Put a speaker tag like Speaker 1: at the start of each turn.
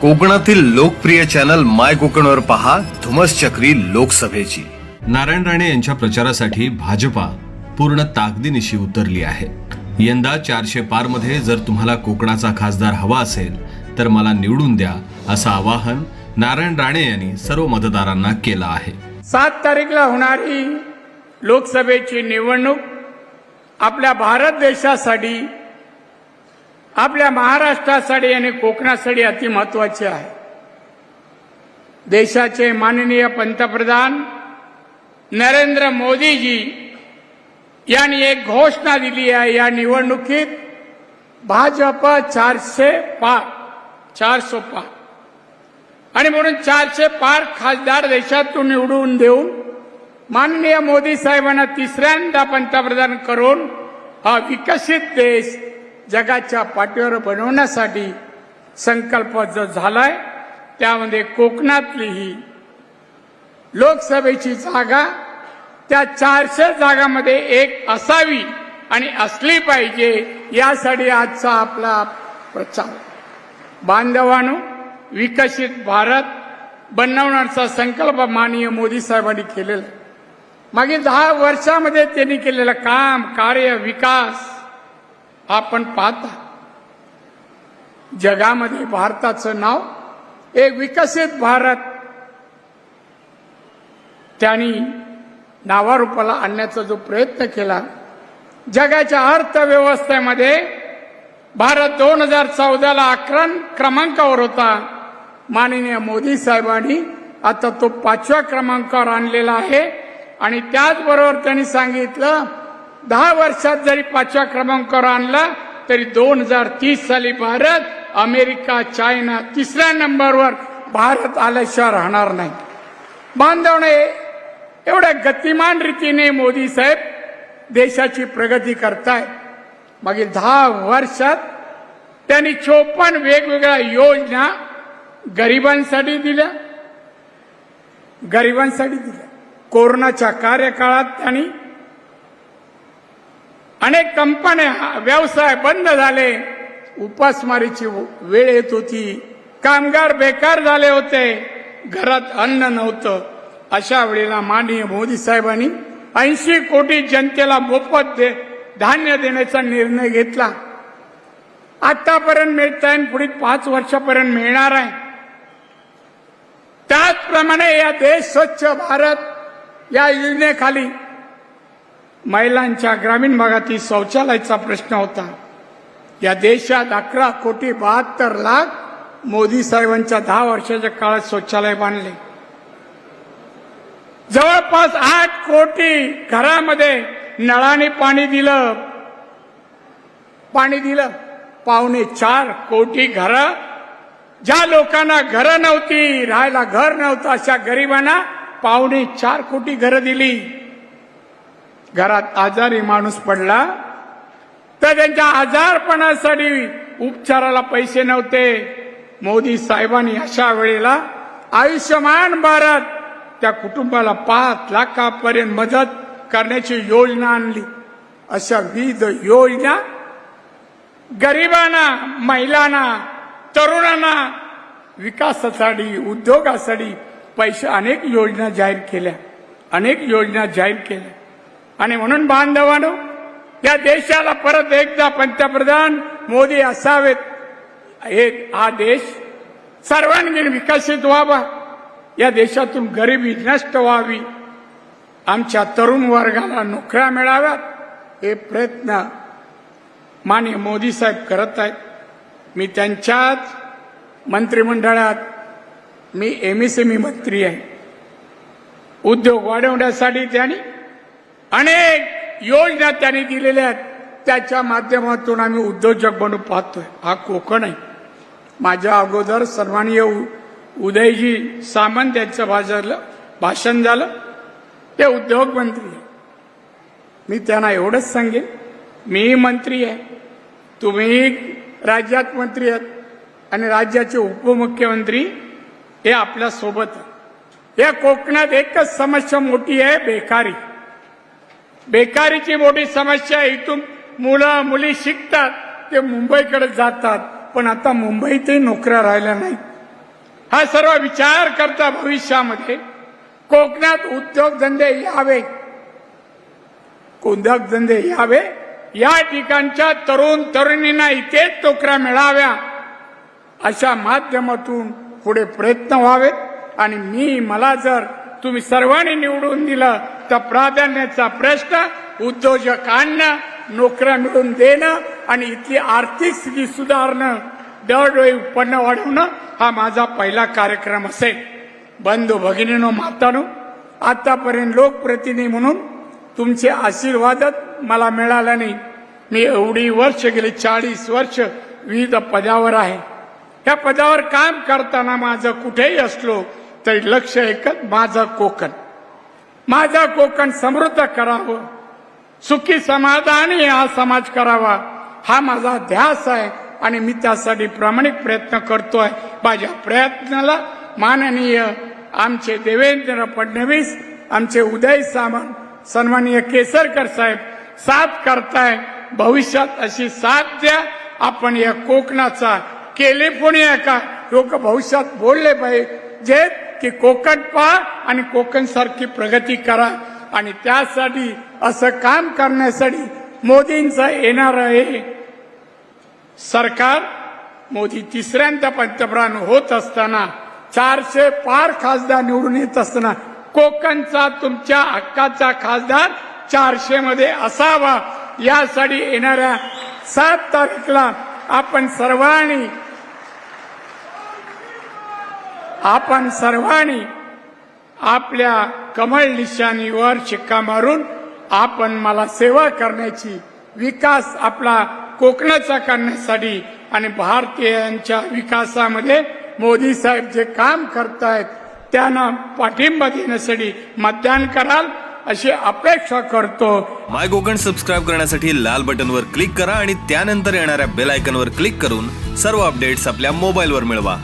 Speaker 1: कोकणातील लोकप्रिय चॅनल माय कोकणवर पहा धुमस चक्री लोकसभेची. नारायण राणे यांच्या प्रचारासाठी भाजपा पूर्ण ताकदीनिशी उतरली आहे. यंदा चारशे पारमध्ये जर तुम्हाला कोकणाचा खासदार हवा असेल तर मला निवडून द्या असं आवाहन नारायण राणे यांनी सर्व मतदारांना केलं आहे.
Speaker 2: सात तारीखला होणारी लोकसभेची निवडणूक आपल्या भारत देशासाठी आपल्या महाराष्ट्रासाठी आणि कोकणासाठी अति महत्वाची आहे. देशाचे माननीय पंतप्रधान नरेंद्र मोदीजी यांनी एक घोषणा दिली आहे या निवडणुकीत भाजप चारशे पार चारशे पार. आणि म्हणून चारशे पार खासदार देशातून निवडून देऊन माननीय मोदी साहेबांना तिसऱ्यांदा पंतप्रधान करून हा विकसित देश जगाच्या पाठीवर बनवण्यासाठी संकल्प जो झालाय त्यामध्ये कोकणातली ही लोकसभेची जागा त्या चारशे जागामध्ये एक असावी आणि असली पाहिजे यासाठी आजचा आपला प्रचार. बांधवानो विकसित भारत बनवण्याचा संकल्प माननीय मोदी साहेबांनी केलेला मागील दहा वर्षामध्ये त्यांनी केलेलं काम कार्य विकास आपण पाहता. जगामध्ये भारताचं नाव एक विकसित भारत. त्यांनी नावारूपाला आणण्याचा जो प्रयत्न केला जगाच्या अर्थव्यवस्थेमध्ये भारत दोन हजार चौदाला अकरा क्रमांकावर होता. माननीय मोदी साहेबांनी आता तो पाचव्या क्रमांकावर आणलेला आहे. आणि त्याचबरोबर त्यांनी सांगितलं दहा वर्षात जरी पाचव्या क्रमांकावर आणला तरी दोन हजार तीस साली भारत अमेरिका चायना तिसऱ्या नंबरवर भारत आल्याशिवाय राहणार नाही. बांधवणे एवढ्या गतिमान रीतीने मोदी साहेब देशाची प्रगती करताय. मागील दहा वर्षात त्यांनी चोपन्न वेगवेगळ्या योजना गरिबांसाठी दिल्या. गरिबांसाठी दिल्या. कोरोनाच्या कार्यकाळात त्यांनी अनेक कंपन्या व्यवसाय बंद झाले. उपासमारीची वेळ येत होती. कामगार बेकार झाले होते. घरात अन्न नव्हतं. अशा वेळेला माननीय मोदी साहेबांनी ऐंशी कोटी जनतेला मोफत दे धान्य देण्याचा निर्णय घेतला. आतापर्यंत मिळत आहे पुढील पाच वर्षापर्यंत मिळणार आहे. त्याचप्रमाणे या देश स्वच्छ भारत या योजनेखाली महिलांच्या ग्रामीण भागातील शौचालयाचा प्रश्न होता. या देशात अकरा कोटी बहात्तर लाख मोदी साहेबांच्या दहा वर्षाच्या काळात शौचालय बांधले. जवळपास आठ कोटी घरामध्ये नळाने पाणी दिलं. पाणी दिलं. पावणे चार कोटी घर. ज्या लोकांना घरं नव्हती राहायला घर नव्हतं अशा गरिबांना पावणे चार कोटी घरं दिली. घरात आजारी माणूस पडला तर त्यांच्या आजारपणासाठी उपचाराला पैसे नव्हते. मोदी साहेबांनी अशा वेळेला आयुष्यमान भारत त्या कुटुंबाला पाच लाखापर्यंत मदत करण्याची योजना आणली. अशा विविध योजना गरिबांना महिलांना तरुणांना विकासासाठी उद्योगासाठी पैसे अनेक योजना जाहीर केल्या. अनेक योजना जाहीर केल्या. आणि म्हणून बांधवानो या देशाला परत एकदा पंतप्रधान मोदी असावेत. एक हा देश सर्वांगीण विकसित व्हावा. या देशातून गरिबी नष्ट व्हावी. आमच्या तरुण वर्गाला नोकऱ्या मिळाव्यात. हे प्रयत्न माननीय मोदी साहेब करत आहेत. मी त्यांच्याच मंत्रिमंडळात मी एमएसएमई मंत्री आहे. उद्योग वाढवण्यासाठी त्यांनी अनेक योजना त्यांनी दिलेल्या आहेत. त्याच्या माध्यमातून आम्ही उद्योजक बनू पाहतोय. हा कोकण आहे. माझ्या अगोदर सन्माननीय उदयजी सामंत यांचं भाषण भाषण झालं. ते उद्योगमंत्री आहे मी त्यांना एवढंच सांगेन. मी मंत्री आहे. तुम्ही राज्यात मंत्री आहात. आणि राज्याचे उपमुख्यमंत्री हे आपल्यासोबत या कोकणात एकच समस्या मोठी आहे बेकारी. बेकारीची मोठी समस्या आहे. इथून मुलं मुली शिकतात. ते मुंबईकडे जातात. पण आता मुंबईतही नोकऱ्या राहिल्या नाही हा सर्व विचार करता भविष्यामध्ये. कोकणात उद्योगधंदे यावे. उद्योगधंदे यावे. या ठिकाणच्या तरुण तरुणींना इथेच नोकऱ्या मिळाव्या. अशा माध्यमातून पुढे प्रयत्न व्हावेत. आणि मी मला जर तुम्ही सर्वांनी निवडून दिलं तर प्राधान्याचा प्रश्न उद्योजकांना नोकऱ्या मिळवून देणं आणि इथली आर्थिक स्थिती सुधारणं दरडोळी उत्पन्न वाढवणं हा माझा पहिला कार्यक्रम असेल. बंधू भगिनीनो मातानो आतापर्यंत लोकप्रतिनिधी म्हणून तुमचे आशीर्वादच मला मिळाला नाही. मी एवढी वर्ष गेली चाळीस वर्ष विविध पदावर आहे. या पदावर काम करताना माझं कुठेही असलो तरी लक्ष एकच माझं कोकण. माझा कोकण समृद्ध करावं. सुखी समाधानी हा समाज करावा. हा माझा ध्यास आहे आणि मी त्यासाठी प्रामाणिक प्रयत्न करतोय. माझ्या प्रयत्नाला माननीय आमचे देवेंद्र फडणवीस आमचे उदय सामंत सन्माननीय केसरकर साहेब साथ करताय. भविष्यात अशी साथ द्या. आपण या कोकणाचा कॅलिफोर्निया का? लोक भविष्यात बोलले पाहिजे. की कोकण पहा आणि कोकण सारखी प्रगती करा. आणि त्यासाठी असं काम करण्यासाठी मोदींचं येणार आहे. सरकार मोदी तिसऱ्यांदा पंतप्रधान होत असताना चारशे पार खासदार निवडून येत असताना कोकणचा तुमच्या हक्काचा खासदार चारशे मध्ये असावा. यासाठी येणाऱ्या सात तारीखला आपण सर्वांनी आपण सर्वांनी आपल्या कमळ निशाणीवर शिक्का मारून आपण मला सेवा करण्याची विकास आपला कोकणाचा करण्यासाठी आणि भारतीयांच्या विकासामध्ये मोदी साहेब जे काम करतायत त्यांना पाठिंबा देण्यासाठी मतदान कराल अशी अपेक्षा करतो.
Speaker 3: माय कोकण सबस्क्राईब करण्यासाठी लाल बटनवर क्लिक करा आणि त्यानंतर येणाऱ्या बेल आयकनवर क्लिक करून सर्व अपडेट्स आपल्या मोबाईलवर मिळवा.